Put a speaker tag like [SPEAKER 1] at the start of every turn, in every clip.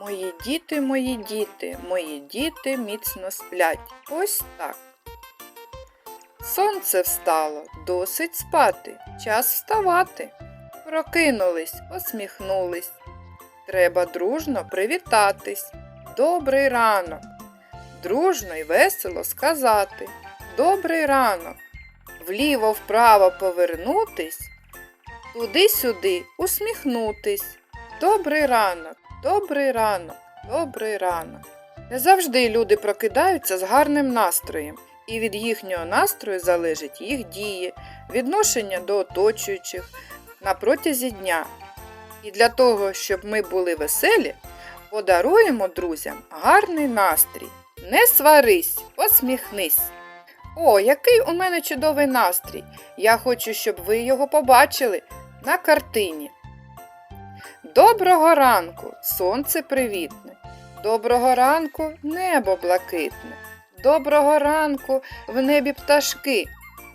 [SPEAKER 1] Мої діти, мої діти, мої діти міцно сплять. Ось так. Сонце встало, досить спати, час вставати. Прокинулись, посміхнулись. Треба дружно привітатись. Добрий ранок. Дружно й весело сказати. Добрий ранок. Вліво вправо повернутись, туди-сюди усміхнутись. Добрий ранок, добрий ранок, добрий ранок. Не завжди люди прокидаються з гарним настроєм, і від їхнього настрою залежить їх дії, відношення до оточуючих на протязі дня. І для того, щоб ми були веселі, подаруємо друзям гарний настрій. Не сварись, посміхнись. О, який у мене чудовий настрій! Я хочу, щоб ви його побачили на картині. Доброго ранку, сонце привітне. Доброго ранку, небо блакитне. Доброго ранку в небі пташки.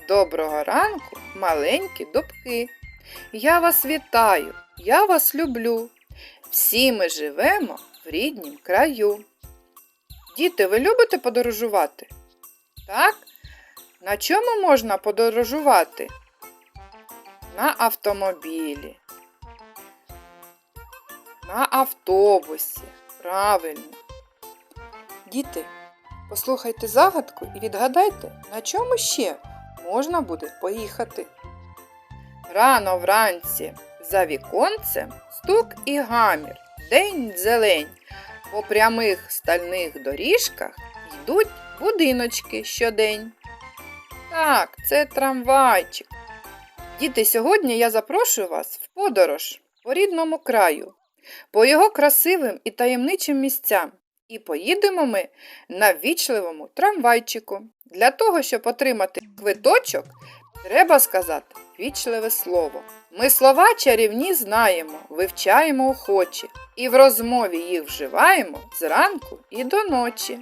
[SPEAKER 1] Доброго ранку, маленькі дубки. Я вас вітаю, я вас люблю. Всі ми живемо в ріднім краю. Діти, ви любите подорожувати? Так? На чому можна подорожувати? На автомобілі. На автобусі. Правильно. Діти, послухайте загадку і відгадайте, на чому ще можна буде поїхати. Рано вранці за віконцем стук і гамір, день зелень. По прямих стальних доріжках йдуть будиночки щодень. Так, це трамвайчик. Діти, сьогодні я запрошую вас в подорож по рідному краю, по його красивим і таємничим місцям. І поїдемо ми на ввічливому трамвайчику. Для того, щоб отримати квиточок, треба сказати вічливе слово. Ми слова чарівні знаємо, вивчаємо охоче, і в розмові їх вживаємо зранку і до ночі.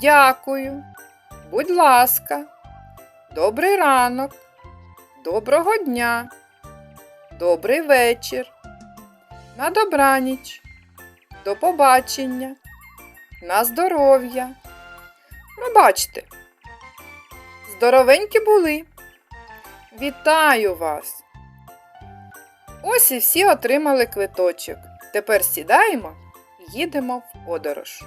[SPEAKER 1] Дякую. Будь ласка, добрий ранок, доброго дня, добрий вечір, на добраніч, до побачення, на здоров'я. Пробачте, здоровенькі були. Вітаю вас! Ось і всі отримали квиточок. Тепер сідаємо і їдемо в подорож.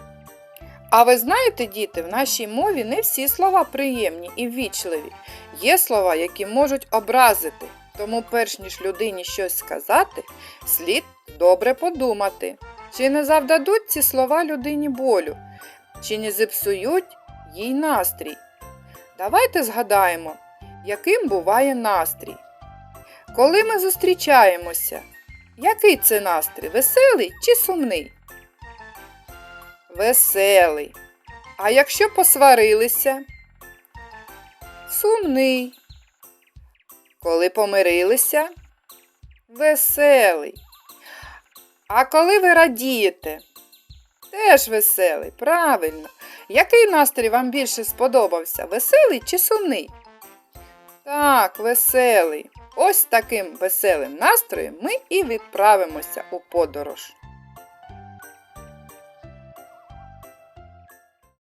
[SPEAKER 1] А ви знаєте, діти, в нашій мові не всі слова приємні і ввічливі. Є слова, які можуть образити. Тому, перш ніж людині щось сказати, слід добре подумати, чи не завдадуть ці слова людині болю, чи не зіпсують їй настрій. Давайте згадаємо, яким буває настрій. Коли ми зустрічаємося, який це настрій? Веселий чи сумний? Веселий. А якщо посварилися? Сумний. Коли помирилися? Веселий. А коли ви радієте? Теж веселий, правильно. Який настрій вам більше сподобався? Веселий чи сумний? Так, веселий. Ось таким веселим настроєм ми і відправимося у подорож.